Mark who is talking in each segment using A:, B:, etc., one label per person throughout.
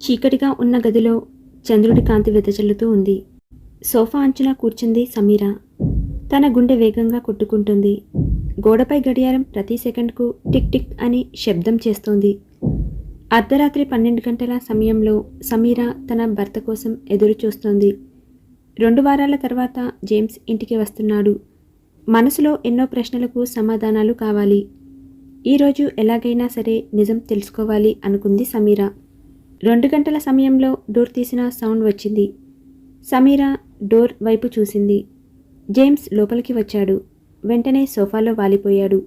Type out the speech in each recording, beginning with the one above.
A: చీకటిగా ఉన్న గదిలో చంద్రుడి కాంతి వెదజల్లుతూ ఉంది. సోఫా అంచున కూర్చుంది సమీర. తన గుండె వేగంగా కొట్టుకుంటుంది. గోడపై గడియారం ప్రతి సెకండ్కు టిక్ టిక్ అని శబ్దం చేస్తోంది. అర్ధరాత్రి పన్నెండు గంటల సమయంలో సమీర తన భర్త కోసం ఎదురు చూస్తోంది రెండు వారాల తర్వాత జేమ్స్ ఇంటికి వస్తున్నాడు. మనసులో ఎన్నో ప్రశ్నలకు సమాధానాలు కావాలి. ఈరోజు ఎలాగైనా సరే నిజం తెలుసుకోవాలి అనుకుంది సమీర. రెండు గంటల సమయంలో డోర్ తీసిన సౌండ్ వచ్చింది. సమీరా డోర్ వైపు చూసింది. జేమ్స్ లోపలికి వచ్చాడు. వెంటనే సోఫాలో వాలిపోయాడు.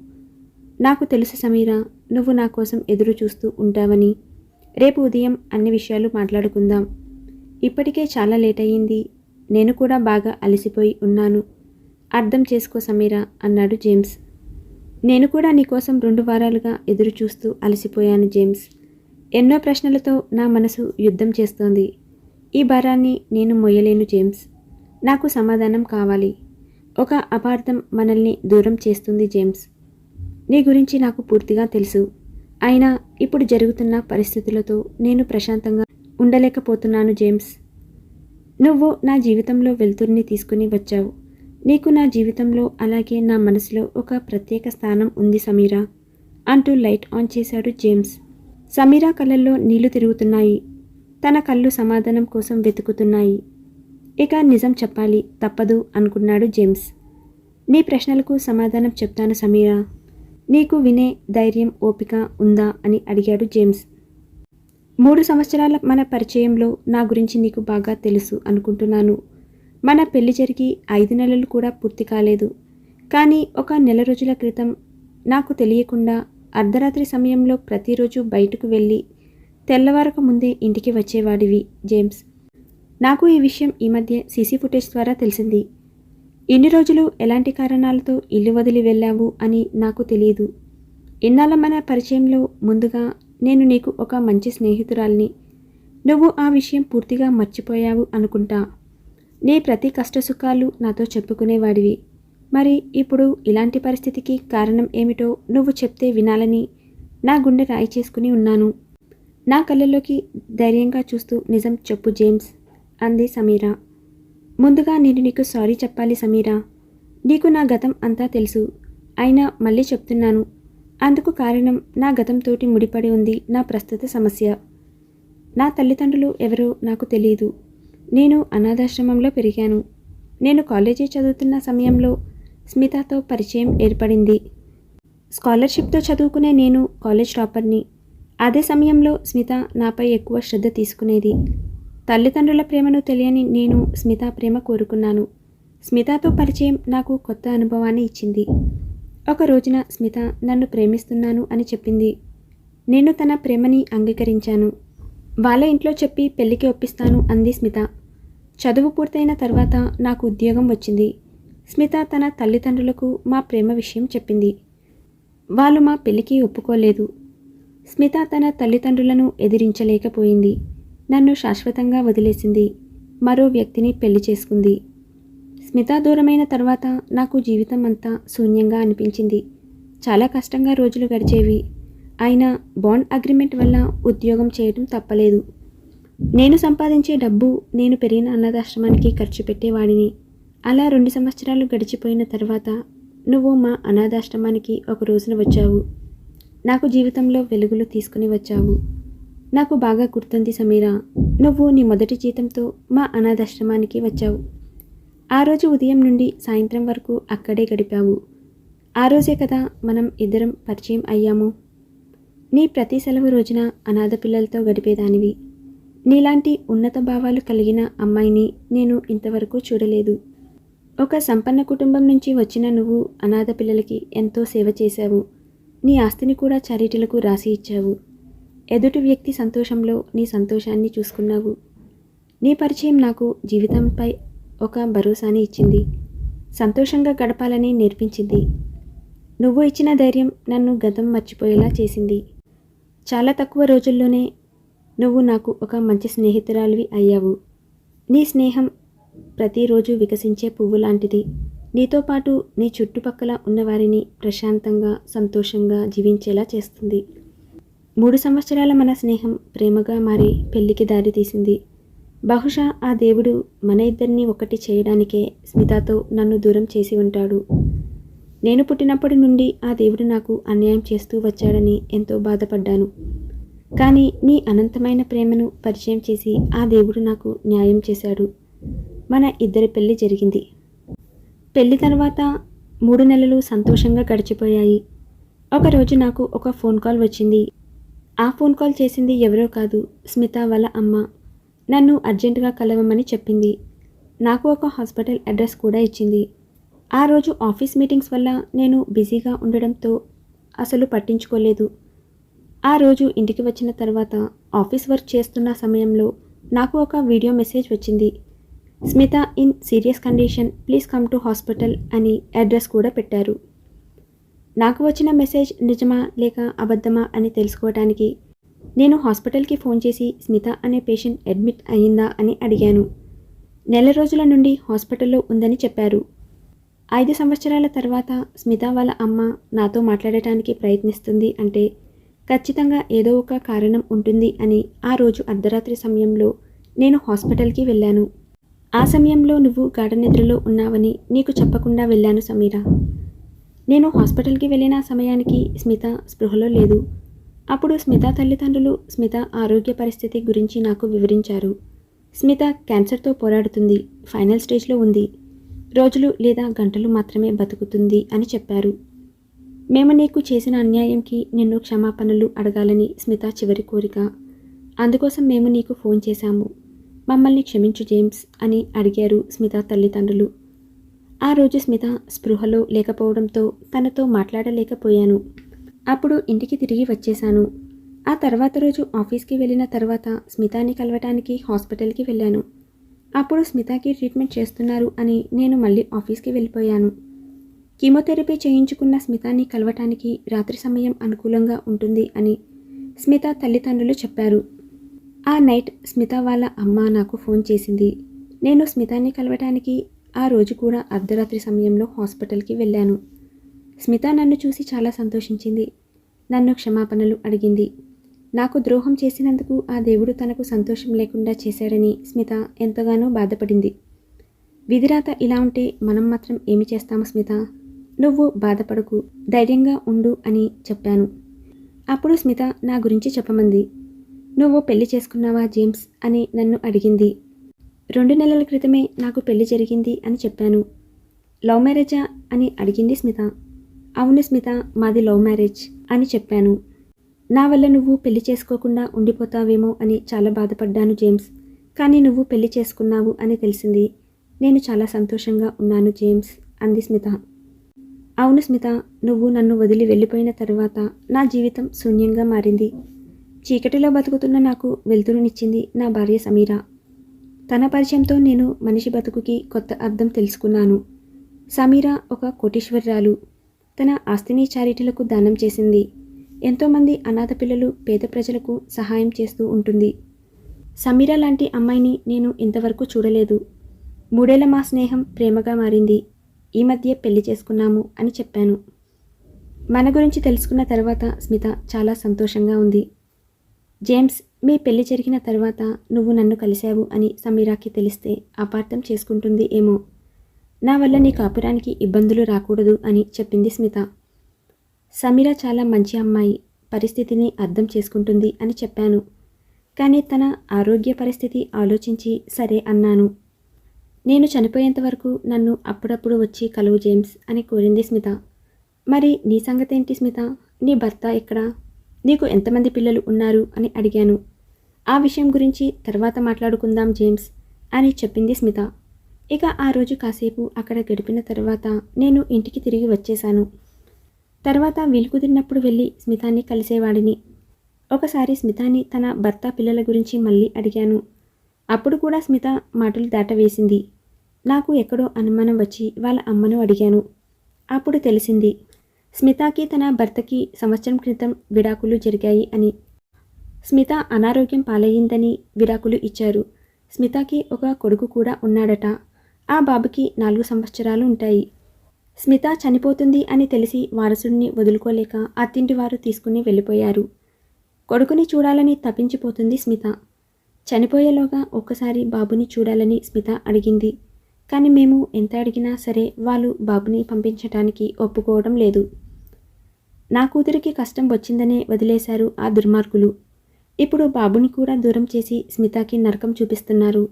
A: నాకు తెలుసు సమీరా నువ్వు నా కోసం ఎదురు చూస్తూ ఉంటావని. రేపు ఉదయం అన్ని విషయాలు మాట్లాడుకుందాం. ఇప్పటికే చాలా లేట్ అయ్యింది. నేను కూడా బాగా అలసిపోయి ఉన్నాను. అర్థం చేసుకో సమీరా అన్నాడు జేమ్స్. నేను కూడా నీకోసం రెండు వారాలుగా ఎదురు చూస్తూ అలసిపోయాను జేమ్స్. ఎన్నో ప్రశ్నలతో నా మనసు యుద్ధం చేస్తోంది. ఈ భారాన్ని నేను మొయ్యలేను జేమ్స్. నాకు సమాధానం కావాలి. ఒక అపార్థం మనల్ని దూరం చేస్తుంది జేమ్స్. నీ గురించి నాకు పూర్తిగా తెలుసు. అయినా ఇప్పుడు జరుగుతున్న పరిస్థితులతో నేను ప్రశాంతంగా ఉండలేకపోతున్నాను జేమ్స్. నువ్వు నా జీవితంలో వెలుతురిని తీసుకుని వచ్చావు. నీకు నా జీవితంలో అలాగే నా మనసులో ఒక ప్రత్యేక స్థానం ఉంది సమీరా అంటూ లైట్ ఆన్ చేశాడు జేమ్స్. సమీరా కళ్ళల్లో నీళ్ళు తిరుగుతున్నాయి. తన కళ్ళు సమాధానం కోసం వెతుకుతున్నాయి. ఇక నిజం చెప్పాలి తప్పదు అనుకున్నాడు జేమ్స్. నీ ప్రశ్నలకు సమాధానం చెప్తాను సమీరా. నీకు వినే ధైర్యం ఓపిక ఉందా అని అడిగాడు జేమ్స్. మూడు సంవత్సరాల మన పరిచయంలో నా గురించి నీకు బాగా తెలుసు అనుకుంటున్నాను. మన పెళ్ళి జరిగి ఐదు నెలలు కూడా పూర్తి కాలేదు. కానీ ఒక నెల రోజుల క్రితం నాకు తెలియకుండా అర్ధరాత్రి సమయంలో ప్రతిరోజు బయటకు వెళ్ళి తెల్లవారక ముందే ఇంటికి వచ్చేవాడివి జేమ్స్. నాకు ఈ విషయం ఈ మధ్య సీసీ ఫుటేజ్ ద్వారా తెలిసింది. ఇన్ని రోజులు ఎలాంటి కారణాలతో ఇల్లు వదిలి వెళ్ళావు అని నాకు తెలియదు ఇన్నాళ్ళ మన పరిచయంలో ముందుగా నేను నీకు ఒక మంచి స్నేహితురాల్ని. నువ్వు ఆ విషయం పూర్తిగా మర్చిపోయావు అనుకుంటా. నీ ప్రతి కష్టసుఖాలు నాతో చెప్పుకునేవాడివి. మరి ఇప్పుడు ఇలాంటి పరిస్థితికి కారణం ఏమిటో నువ్వు చెప్తే వినాలని నా గుండె రాయి చేసుకుని ఉన్నాను. నా కళ్ళల్లోకి ధైర్యంగా చూస్తూ నిజం చెప్పు జేమ్స్ అంది సమీరా. ముందుగా నేను నీకు సారీ చెప్పాలి సమీరా. నీకు నా గతం అంతా తెలుసు. అయినా మళ్ళీ చెప్తున్నాను. అందుకు కారణం నా గతంతోటి ముడిపడి ఉంది నా ప్రస్తుత సమస్య. నా తల్లిదండ్రులు ఎవరో నాకు తెలియదు నేను అనాథాశ్రమంలో పెరిగాను. నేను కాలేజీ చదువుతున్న సమయంలో స్మితతో పరిచయం ఏర్పడింది. స్కాలర్షిప్తో చదువుకునే నేను కాలేజ్ టాపర్ని. అదే సమయంలో స్మిత నాపై ఎక్కువ శ్రద్ధ తీసుకునేది. తల్లిదండ్రుల ప్రేమను తెలియని నేను స్మిత ప్రేమ కోరుకున్నాను. స్మితతో పరిచయం నాకు కొత్త అనుభవాన్ని ఇచ్చింది. ఒక రోజున స్మిత నన్ను ప్రేమిస్తున్నాను అని చెప్పింది. నేను తన ప్రేమని అంగీకరించాను. వాళ్ళ ఇంట్లో చెప్పి పెళ్ళికి ఒప్పిస్తాను అంది స్మిత. చదువు పూర్తయిన తర్వాత నాకు ఉద్యోగం వచ్చింది. స్మిత తన తల్లిదండ్రులకు మా ప్రేమ విషయం చెప్పింది. వాళ్ళు మా పెళ్ళికి ఒప్పుకోలేదు. స్మిత తన తల్లిదండ్రులను ఎదిరించలేకపోయింది. నన్ను శాశ్వతంగా వదిలేసింది. మరో వ్యక్తిని పెళ్ళి చేసుకుంది. స్మిత దూరమైన తర్వాత నాకు జీవితం అంతా శూన్యంగా అనిపించింది. చాలా కష్టంగా రోజులు గడిచేవి. అయినా బాండ్ అగ్రిమెంట్ వల్ల ఉద్యోగం చేయడం తప్పలేదు. నేను సంపాదించే డబ్బు నేను పెరిగిన అన్నదాశ్రమానికి ఖర్చు పెట్టేవాడిని. అలా రెండు సంవత్సరాలు గడిచిపోయిన తర్వాత నువ్వు మా అనాథాశ్రమానికి ఒక రోజున వచ్చావు. నాకు జీవితంలో వెలుగులు తీసుకుని వచ్చావు. నాకు బాగా గుర్తుంది సమీరా నువ్వు నీ మొదటి జీతంతో మా అనాథాశ్రమానికి వచ్చావు. ఆ రోజు ఉదయం నుండి సాయంత్రం వరకు అక్కడే గడిపావు. ఆ రోజే కదా మనం ఇద్దరం పరిచయం అయ్యాము. నీ ప్రతి సెలవు రోజున అనాథ పిల్లలతో గడిపేదానివి. నీలాంటి ఉన్నత భావాలు కలిగిన అమ్మాయిని నేను ఇంతవరకు చూడలేదు. ఒక సంపన్న కుటుంబం నుంచి వచ్చిన నువ్వు అనాథ పిల్లలకి ఎంతో సేవ చేశావు. నీ ఆస్తిని కూడా చారిటీలకు రాసి ఇచ్చావు. ఎదుటి వ్యక్తి సంతోషంలో నీ సంతోషాన్ని చూసుకున్నావు. నీ పరిచయం నాకు జీవితంపై ఒక భరోసాని ఇచ్చింది. సంతోషంగా గడపాలని నేర్పించింది. నువ్వు ఇచ్చిన ధైర్యం నన్ను గతం మర్చిపోయేలా చేసింది. చాలా తక్కువ రోజుల్లోనే నువ్వు నాకు ఒక మంచి స్నేహితురాలివి అయ్యావు. నీ స్నేహం ప్రతిరోజు వికసించే పువ్వు లాంటిది నీతో పాటు నీ చుట్టుపక్కల ఉన్నవారిని ప్రశాంతంగా సంతోషంగా జీవించేలా చేస్తుంది. మూడు సంవత్సరాల మన స్నేహం ప్రేమగా మారి పెళ్ళికి దారి తీసింది. బహుశా ఆ దేవుడు మన ఇద్దరిని ఒకటి చేయడానికే స్మితతో నన్ను దూరం చేసి ఉంటాడు. నేను పుట్టినప్పటి నుండి ఆ దేవుడు నాకు అన్యాయం చేస్తూ వచ్చాడని ఎంతో బాధపడ్డాను. కానీ నీ అనంతమైన ప్రేమను పరిచయం చేసి ఆ దేవుడు నాకు న్యాయం చేశాడు. మన ఇద్దరి పెళ్ళి జరిగింది. పెళ్ళి తర్వాత మూడు నెలలు సంతోషంగా గడిచిపోయాయి. ఒకరోజు నాకు ఒక ఫోన్ కాల్ వచ్చింది. ఆ ఫోన్ కాల్ చేసింది ఎవరో కాదు స్మిత వాళ్ళ అమ్మ. నన్ను అర్జెంటుగా కలవమని చెప్పింది. నాకు ఒక హాస్పిటల్ అడ్రస్ కూడా ఇచ్చింది. ఆ రోజు ఆఫీస్ మీటింగ్స్ వల్ల నేను బిజీగా ఉండడంతో అసలు పట్టించుకోలేదు. ఆ రోజు ఇంటికి వచ్చిన తర్వాత ఆఫీస్ వర్క్ చేస్తున్న సమయంలో నాకు ఒక వీడియో మెసేజ్ వచ్చింది. Smitha in serious condition please come to hospital అని అడ్రస్ కూడా పెట్టారు. నాకు వచ్చిన మెసేజ్ నిజమా లేక అబద్ధమా అని తెలుసుకోవడానికి నేను హాస్పిటల్కి ఫోన్ చేసి స్మిత అనే పేషెంట్ అడ్మిట్ అయ్యిందా అని అడిగాను. నెల రోజుల నుండి హాస్పిటల్లో ఉందని చెప్పారు. ఐదు సంవత్సరాల తర్వాత స్మిత వాళ్ళ అమ్మ నాతో మాట్లాడటానికి ప్రయత్నిస్తుంది అంటే ఖచ్చితంగా ఏదో ఒక కారణం ఉంటుంది అని ఆ రోజు అర్ధరాత్రి సమయంలో నేను హాస్పిటల్కి వెళ్ళాను. ఆ సమయంలో నువ్వు గాఢ నిద్రలో ఉన్నావని నీకు చెప్పకుండా వెళ్ళాను సమీరా. నేను హాస్పిటల్కి వెళ్ళిన సమయానికి స్మిత స్పృహలో లేదు. అప్పుడు స్మిత తల్లిదండ్రులు స్మిత ఆరోగ్య పరిస్థితి గురించి నాకు వివరించారు. స్మిత క్యాన్సర్తో పోరాడుతుంది ఫైనల్ స్టేజ్లో ఉంది. రోజులు లేదా గంటలు మాత్రమే బతుకుతుంది అని చెప్పారు. మేము నీకు చేసిన అన్యాయంకి నిన్ను క్షమాపణలు అడగాలని స్మిత చివరి కోరిక. అందుకోసం మేము నీకు ఫోన్ చేశాము. మమ్మల్ని క్షమించు జేమ్స్ అని అడిగారు స్మిత తల్లిదండ్రులు. ఆ రోజు స్మిత స్పృహలో లేకపోవడంతో తనతో మాట్లాడలేకపోయాను. అప్పుడు ఇంటికి తిరిగి వచ్చేశాను. ఆ తర్వాత రోజు ఆఫీస్కి వెళ్ళిన తర్వాత స్మితాని కలవటానికి హాస్పిటల్కి వెళ్ళాను. అప్పుడు స్మితకి ట్రీట్మెంట్ చేస్తున్నారు అని నేను మళ్ళీ ఆఫీస్కి వెళ్ళిపోయాను. కీమోథెరపీ చేయించుకున్న స్మితాని కలవటానికి రాత్రి సమయం అనుకూలంగా ఉంటుంది అని స్మిత తల్లిదండ్రులు చెప్పారు. ఆ నైట్ స్మిత వాళ్ళ అమ్మ నాకు ఫోన్ చేసింది. నేను స్మితాన్ని కలవటానికి ఆ రోజు కూడా అర్ధరాత్రి సమయంలో హాస్పిటల్కి వెళ్ళాను. స్మిత నన్ను చూసి చాలా సంతోషించింది. నన్ను క్షమాపణలు అడిగింది. నాకు ద్రోహం చేసినందుకు ఆ దేవుడు తనకు సంతోషం లేకుండా చేశాడని స్మిత ఎంతగానో బాధపడింది. విధిరాత ఇలా ఉంటే మనం మాత్రం ఏమి చేస్తాము స్మిత? నువ్వు బాధపడకు ధైర్యంగా ఉండు అని చెప్పాను. అప్పుడు స్మిత నా గురించి చెప్పమంది. నువ్వు పెళ్ళి చేసుకున్నావా జేమ్స్? అని నన్ను అడిగింది. రెండు నెలల క్రితమే నాకు పెళ్ళి జరిగింది అని చెప్పాను. లవ్ మ్యారేజా? అని అడిగింది స్మిత. అవును స్మిత మాది లవ్ మ్యారేజ్ అని చెప్పాను. నా వల్ల నువ్వు పెళ్ళి చేసుకోకుండా ఉండిపోతావేమో అని చాలా బాధపడ్డాను జేమ్స్. కానీ నువ్వు పెళ్ళి చేసుకున్నావు అని తెలిసింది. నేను చాలా సంతోషంగా ఉన్నాను జేమ్స్ అంది స్మిత. అవును స్మిత నువ్వు నన్ను వదిలి వెళ్ళిపోయిన తర్వాత నా జీవితం శూన్యంగా మారింది. చీకటిలో బతుకుతున్న నాకు వెలుతురునిచ్చింది నా భార్య సమీర. తన పరిచయంతో నేను మనిషి బతుకుకి కొత్త అర్థం తెలుసుకున్నాను. సమీర ఒక కోటీశ్వరరాలు. తన ఆస్తిని చారిటీలకు దానం చేసింది. ఎంతోమంది అనాథ పిల్లలు పేద ప్రజలకు సహాయం చేస్తూ ఉంటుంది. సమీర లాంటి అమ్మాయిని నేను ఇంతవరకు చూడలేదు. మూడేళ్ళ మా స్నేహం ప్రేమగా మారింది. ఈ మధ్య పెళ్ళి చేసుకున్నాము అని చెప్పాను. మన గురించి తెలుసుకున్న తర్వాత స్మిత చాలా సంతోషంగా ఉంది. జేమ్స్ మీ పెళ్ళి జరిగిన తర్వాత నువ్వు నన్ను కలిశావు అని సమీరాకి తెలిస్తే అపార్థం చేసుకుంటుంది ఏమో. నా వల్ల నీ కాపురానికి ఇబ్బందులు రాకూడదు అని చెప్పింది స్మిత. సమీర చాలా మంచి అమ్మాయి పరిస్థితిని అర్థం చేసుకుంటుంది అని చెప్పాను. కానీ తన ఆరోగ్య పరిస్థితి ఆలోచించి సరే అన్నాను. నేను చనిపోయేంత వరకు నన్ను అప్పుడప్పుడు వచ్చి కలువు జేమ్స్ అని కోరింది స్మిత. మరి నీ సంగతేంటి స్మిత? నీ భర్త ఎక్కడా? నీకు ఎంతమంది పిల్లలు ఉన్నారు అని అడిగాను. ఆ విషయం గురించి తర్వాత మాట్లాడుకుందాం జేమ్స్ అని చెప్పింది స్మిత. ఇక ఆ రోజు కాసేపు అక్కడ గడిపిన తర్వాత నేను ఇంటికి తిరిగి వచ్చేశాను. తర్వాత వీలు కుదిరినప్పుడు వెళ్ళి స్మితాన్ని కలిసేవాడిని. ఒకసారి స్మితాని తన భర్త పిల్లల గురించి మళ్ళీ అడిగాను. అప్పుడు కూడా స్మిత మాటలు దాటవేసింది. నాకు ఎక్కడో అనుమానం వచ్చి వాళ్ళ అమ్మను అడిగాను. అప్పుడు తెలిసింది స్మితాకి తన భర్తకి సంవత్సరం క్రితం విడాకులు జరిగాయి అని. స్మిత అనారోగ్యం పాలయ్యిందని విడాకులు ఇచ్చారు. స్మితకి ఒక కొడుకు కూడా ఉన్నాడట. ఆ బాబుకి నాలుగు సంవత్సరాలు ఉంటాయి. స్మిత చనిపోతుంది అని తెలిసి వారసుడిని వదులుకోలేక అత్తింటి వారు తీసుకుని వెళ్ళిపోయారు. కొడుకుని చూడాలని తప్పించిపోతుంది స్మిత. చనిపోయేలోగా ఒక్కసారి బాబుని చూడాలని స్మిత అడిగింది. కానీ మేము ఎంత అడిగినా సరే వాళ్ళు బాబుని పంపించటానికి ఒప్పుకోవడం లేదు. నా కూతురికి కష్టం వచ్చిందనే వదిలేశారు ఆ దుర్మార్గులు. ఇప్పుడు బాబుని కూడా దూరం చేసి స్మితాకి నరకం చూపిస్తున్నారు.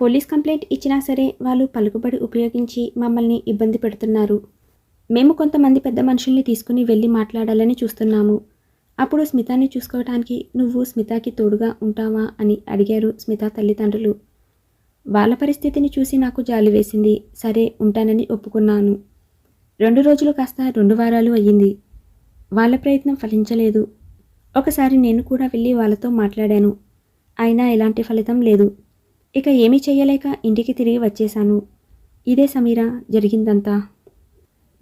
A: పోలీస్ కంప్లైంట్ ఇచ్చినా సరే వాళ్ళు పలుకుబడి ఉపయోగించి మమ్మల్ని ఇబ్బంది పెడుతున్నారు. మేము కొంతమంది పెద్ద మనుషుల్ని తీసుకుని వెళ్ళి మాట్లాడాలని చూస్తున్నాము. అప్పుడు స్మితాని చూసుకోవడానికి నువ్వు స్మితాకి తోడుగా ఉంటావా అని అడిగారు స్మిత తల్లిదండ్రులు. వాళ్ళ పరిస్థితిని చూసి నాకు జాలి వేసింది. సరే ఉంటానని ఒప్పుకున్నాను. రెండు రోజులు కాస్త రెండు వారాలు అయ్యింది. వాళ్ళ ప్రయత్నం ఫలించలేదు. ఒకసారి నేను కూడా వెళ్ళి వాళ్ళతో మాట్లాడాను. అయినా ఎలాంటి ఫలితం లేదు. ఇక ఏమీ చేయలేక ఇంటికి తిరిగి వచ్చేశాను. ఇదే సమీరా జరిగిందంతా.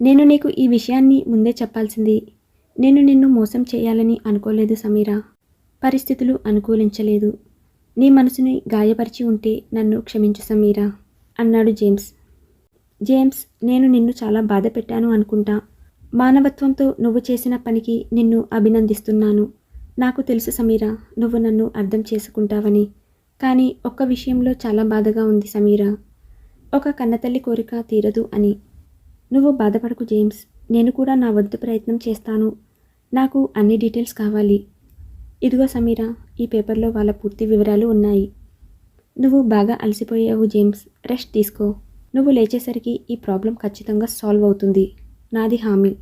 A: నేను నీకు ఈ విషయాన్ని ముందే చెప్పాల్సింది. నేను నిన్ను మోసం చేయాలని అనుకోలేదు సమీరా. పరిస్థితులు అనుకూలించలేదు. నీ మనసుని గాయపరిచి ఉంటే నన్ను క్షమించు సమీరా అన్నాడు జేమ్స్. జేమ్స్ నేను నిన్ను చాలా బాధ పెట్టాను అనుకుంటా. మానవత్వంతో నువ్వు చేసిన పనికి నిన్ను అభినందిస్తున్నాను. నాకు తెలుసు సమీరా నువ్వు నన్ను అర్థం చేసుకుంటావని. కానీ ఒక్క విషయంలో చాలా బాధగా ఉంది సమీరా. ఒక కన్నతల్లి కోరిక తీరదు అని. నువ్వు బాధపడకు జేమ్స్ నేను కూడా నా వద్దు ప్రయత్నం చేస్తాను. నాకు అన్ని డీటెయిల్స్ కావాలి. ఇదిగో సమీరా ఈ పేపర్లో వాళ్ళ పూర్తి వివరాలు ఉన్నాయి. నువ్వు బాగా అలసిపోయావు జేమ్స్ రెస్ట్ తీసుకో. నువ్వు లేచేసరికి ఈ ప్రాబ్లం ఖచ్చితంగా సాల్వ్ అవుతుంది. నాది హామీ.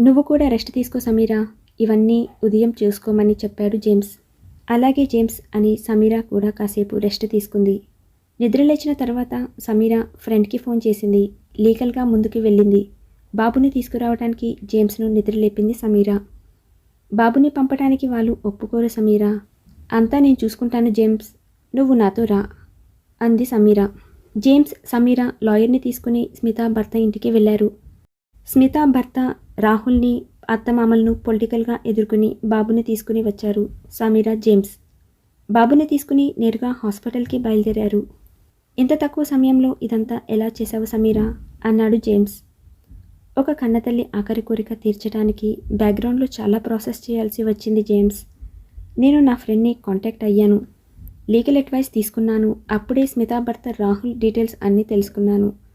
A: నువ్వు కూడా రెస్ట్ తీసుకో సమీరా. ఇవన్నీ ఉదయం చూసుకోమని చెప్పాడు జేమ్స్. అలాగే జేమ్స్ అని సమీరా కూడా కాసేపు రెస్ట్ తీసుకుంది. నిద్ర లేచిన తర్వాత సమీరా ఫ్రెండ్కి ఫోన్ చేసింది. లీగల్గా ముందుకు వెళ్ళింది. బాబుని తీసుకురావడానికి జేమ్స్ను నిద్రలేపింది సమీరా. బాబుని పంపటానికి వాళ్ళు ఒప్పుకోరు సమీరా. అంతా నేను చూసుకుంటాను జేమ్స్. నువ్వు నాతో రా అంది సమీరా. జేమ్స్ సమీరా లాయర్ని తీసుకుని స్మిత భర్త ఇంటికి వెళ్ళారు. స్మిత భర్త రాహుల్ని అత్తమామలను పొలిటికల్గా ఎదుర్కొని బాబుని తీసుకుని వచ్చారు సమీరా జేమ్స్. బాబుని తీసుకుని నేరుగా హాస్పిటల్కి బయలుదేరారు. ఇంత తక్కువ సమయంలో ఇదంతా ఎలా చేశావు సమీరా? అన్నాడు జేమ్స్. ఒక కన్నతల్లి ఆఖరి కోరిక తీర్చడానికి బ్యాక్గ్రౌండ్లో చాలా ప్రాసెస్ చేయాల్సి వచ్చింది జేమ్స్. నేను నా ఫ్రెండ్ని కాంటాక్ట్ అయ్యాను. లీగల్ అడ్వైస్ తీసుకున్నాను. అప్పుడే స్మితా భర్త రాహుల్ డీటెయిల్స్ అన్నీ తెలుసుకున్నాను.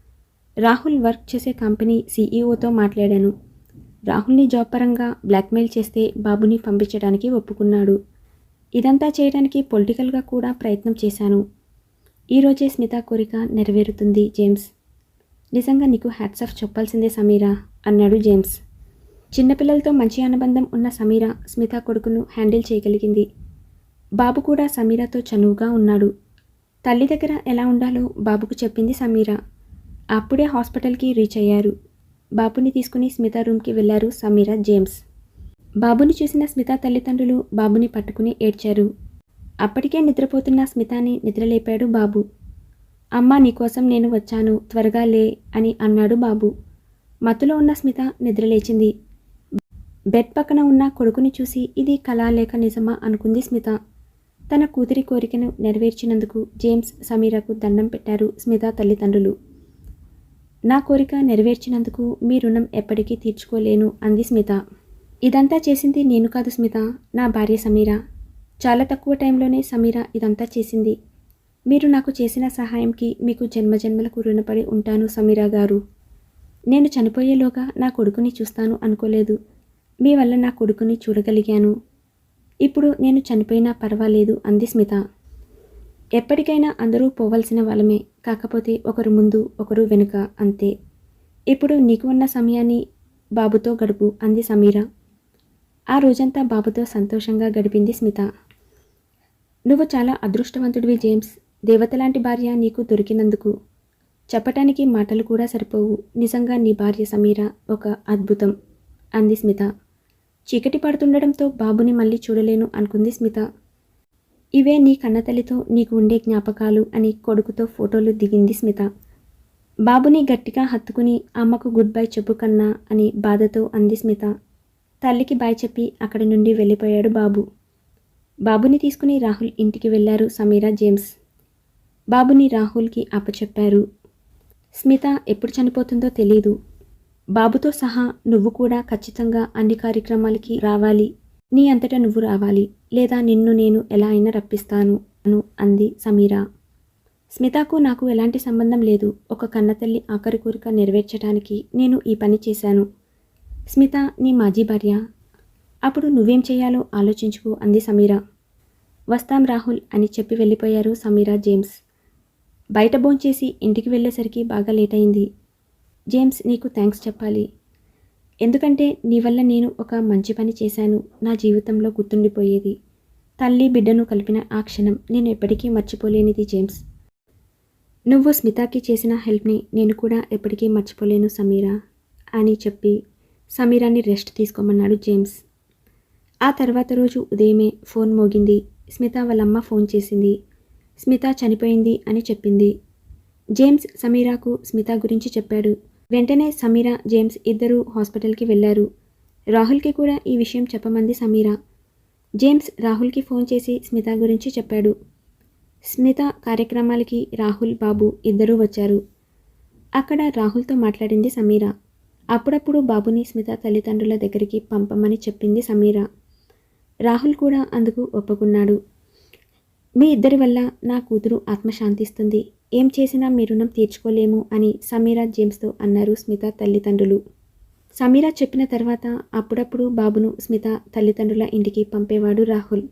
A: రాహుల్ వర్క్ చేసే కంపెనీ సీఈఓతో మాట్లాడాను. రాహుల్ని జాబ్ పరంగా బ్లాక్మెయిల్ చేస్తే బాబుని పంపించడానికి ఒప్పుకున్నాడు. ఇదంతా చేయడానికి పొలిటికల్గా కూడా ప్రయత్నం చేశాను. ఈరోజే స్మిత కోరిక నెరవేరుతుంది జేమ్స్. నిజంగా నీకు హ్యాట్స్ ఆఫ్ చెప్పాల్సిందే సమీరా అన్నాడు జేమ్స్. చిన్నపిల్లలతో మంచి అనుబంధం ఉన్న సమీరా స్మిత కొడుకును హ్యాండిల్ చేయగలిగింది. బాబు కూడా సమీరాతో చనువుగా ఉన్నాడు. తల్లి దగ్గర ఎలా ఉండాలో బాబుకు చెప్పింది సమీరా. అప్పుడే హాస్పిటల్కి రీచ్ అయ్యారు. బాబుని తీసుకుని స్మిత రూమ్కి వెళ్ళారు సమీర జేమ్స్. బాబుని చూసిన స్మిత తల్లిదండ్రులు బాబుని పట్టుకుని ఏడ్చారు. అప్పటికే నిద్రపోతున్న స్మితాని నిద్రలేపాడు బాబు. అమ్మ నీకోసం నేను వచ్చాను. త్వరగా లే అని అన్నాడు బాబు. మత్తులో ఉన్న స్మిత నిద్రలేచింది. బెడ్ పక్కన ఉన్న కొడుకుని చూసి ఇది కళా లేక నిజమా అనుకుంది స్మిత. తన కూతురి కోరికను నెరవేర్చినందుకు జేమ్స్ సమీరాకు దండం పెట్టారు స్మిత తల్లిదండ్రులు. నా కోరిక నెరవేర్చినందుకు మీ రుణం ఎప్పటికీ తీర్చుకోలేను అంది స్మిత. ఇదంతా చేసింది నేను కాదు స్మిత నా భార్య సమీర. చాలా తక్కువ టైంలోనే సమీర ఇదంతా చేసింది. మీరు నాకు చేసిన సహాయంకి మీకు జన్మజన్మలకు రుణపడి ఉంటాను సమీరా గారు. నేను చనిపోయేలోగా నా కొడుకుని చూస్తాను అనుకోలేదు. మీ వల్ల నా కొడుకుని చూడగలిగాను. ఇప్పుడు నేను చనిపోయినా పర్వాలేదు అంది స్మిత. ఎప్పటికైనా అందరూ పోవలసిన వాళ్ళమే. కాకపోతే ఒకరు ముందు ఒకరు వెనుక అంతే. ఇప్పుడు నీకు ఉన్న సమయాన్ని బాబుతో గడుపు అంది సమీర. ఆ రోజంతా బాబుతో సంతోషంగా గడిపింది స్మిత. నువ్వు చాలా అదృష్టవంతుడివి జేమ్స్. దేవతలాంటి భార్య నీకు దొరికినందుకు. చెప్పటానికి మాటలు కూడా సరిపోవు. నిజంగా నీ భార్య సమీర ఒక అద్భుతం అంది స్మిత. చీకటి పడుతుండడంతో బాబుని మళ్ళీ చూడలేను అనుకుంది స్మిత. ఇవే నీ కన్నతల్లితో నీకు ఉండే జ్ఞాపకాలు అని కొడుకుతో ఫోటోలు దిగింది స్మిత. బాబుని గట్టిగా హత్తుకుని అమ్మకు గుడ్ బై చెప్పు కన్నా అని బాధతో అంది స్మిత. తల్లికి బాయ్ చెప్పి అక్కడి నుండి వెళ్ళిపోయాడు బాబు. బాబుని తీసుకుని రాహుల్ ఇంటికి వెళ్ళారు సమీరా జేమ్స్. బాబుని రాహుల్కి అప్పచెప్పారు. స్మిత ఎప్పుడు చనిపోతుందో తెలీదు. బాబుతో సహా నువ్వు కూడా ఖచ్చితంగా అన్ని కార్యక్రమాలకి రావాలి. నీ అంతటా నువ్వు రావాలి. లేదా నిన్ను నేను ఎలా అయినా రప్పిస్తాను అను అంది సమీరా. స్మితకు నాకు ఎలాంటి సంబంధం లేదు. ఒక కన్నతల్లి ఆఖరి కోరిక నెరవేర్చడానికి నేను ఈ పని చేశాను. స్మిత నీ మాజీ భార్య. అప్పుడు నువ్వేం చేయాలో ఆలోచించుకో అంది సమీరా. వస్తాం రాహుల్ అని చెప్పి వెళ్ళిపోయారు సమీరా జేమ్స్. బయట భోంచేసి ఇంటికి వెళ్ళేసరికి బాగా లేట్ అయింది. జేమ్స్ నీకు థ్యాంక్స్ చెప్పాలి. ఎందుకంటే నీ వల్ల నేను ఒక మంచి పని చేశాను. నా జీవితంలో గుర్తుండిపోయేది. తల్లి బిడ్డను కలిపిన ఆ క్షణం నేను ఎప్పటికీ మర్చిపోలేనిది జేమ్స్. నువ్వు స్మితాకి చేసిన హెల్ప్ని నేను కూడా ఎప్పటికీ మర్చిపోలేను సమీరా అని చెప్పి సమీరాని రెస్ట్ తీసుకోమన్నాడు జేమ్స్. ఆ తర్వాత రోజు ఉదయమే ఫోన్ మోగింది. స్మిత వాళ్ళమ్మ ఫోన్ చేసింది. స్మిత చనిపోయింది అని చెప్పింది. జేమ్స్ సమీరాకు స్మిత గురించి చెప్పాడు. వెంటనే సమీర జేమ్స్ ఇద్దరూ హాస్పిటల్కి వెళ్ళారు. రాహుల్కి కూడా ఈ విషయం చెప్పమంది సమీర. జేమ్స్ రాహుల్కి ఫోన్ చేసి స్మిత గురించి చెప్పాడు. స్మిత కార్యక్రమాలకి రాహుల్ బాబు ఇద్దరూ వచ్చారు. అక్కడ రాహుల్తో మాట్లాడింది సమీర. అప్పుడప్పుడు బాబుని స్మిత తల్లిదండ్రుల దగ్గరికి పంపమని చెప్పింది సమీర. రాహుల్ కూడా అందుకు ఒప్పుకున్నాడు. మీ ఇద్దరి వల్ల నా కూతురు ఆత్మశాంతిస్తుంది. ఏం చేసినా మీ రుణం తీర్చుకోలేము అని సమీరా జేమ్స్తో అన్నారు స్మిత తల్లిదండ్రులు. సమీరా చెప్పిన తర్వాత అప్పుడప్పుడు బాబును స్మిత తల్లిదండ్రుల ఇంటికి పంపేవాడు రాహుల్.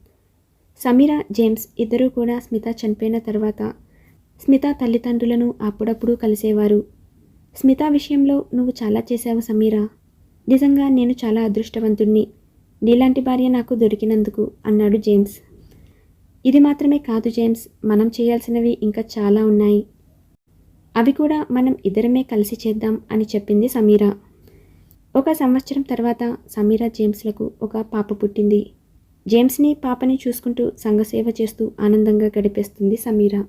A: సమీరా జేమ్స్ ఇద్దరూ కూడా స్మిత చనిపోయిన తర్వాత స్మిత తల్లిదండ్రులను అప్పుడప్పుడు కలిసేవారు. స్మిత విషయంలో నువ్వు చాలా చేశావు సమీరా. నిజంగా నేను చాలా అదృష్టవంతుణ్ణి. నీలాంటి భార్య నాకు దొరికినందుకు అన్నాడు జేమ్స్. ఇది మాత్రమే కాదు జేమ్స్. మనం చేయాల్సినవి ఇంకా చాలా ఉన్నాయి. అవి కూడా మనం ఇద్దరమే కలిసి చేద్దాం అని చెప్పింది సమీరా. ఒక సంవత్సరం తర్వాత సమీరా జేమ్స్లకు ఒక పాప పుట్టింది. జేమ్స్ని పాపని చూసుకుంటూ సంఘసేవ చేస్తూ ఆనందంగా గడిపేస్తుంది సమీరా.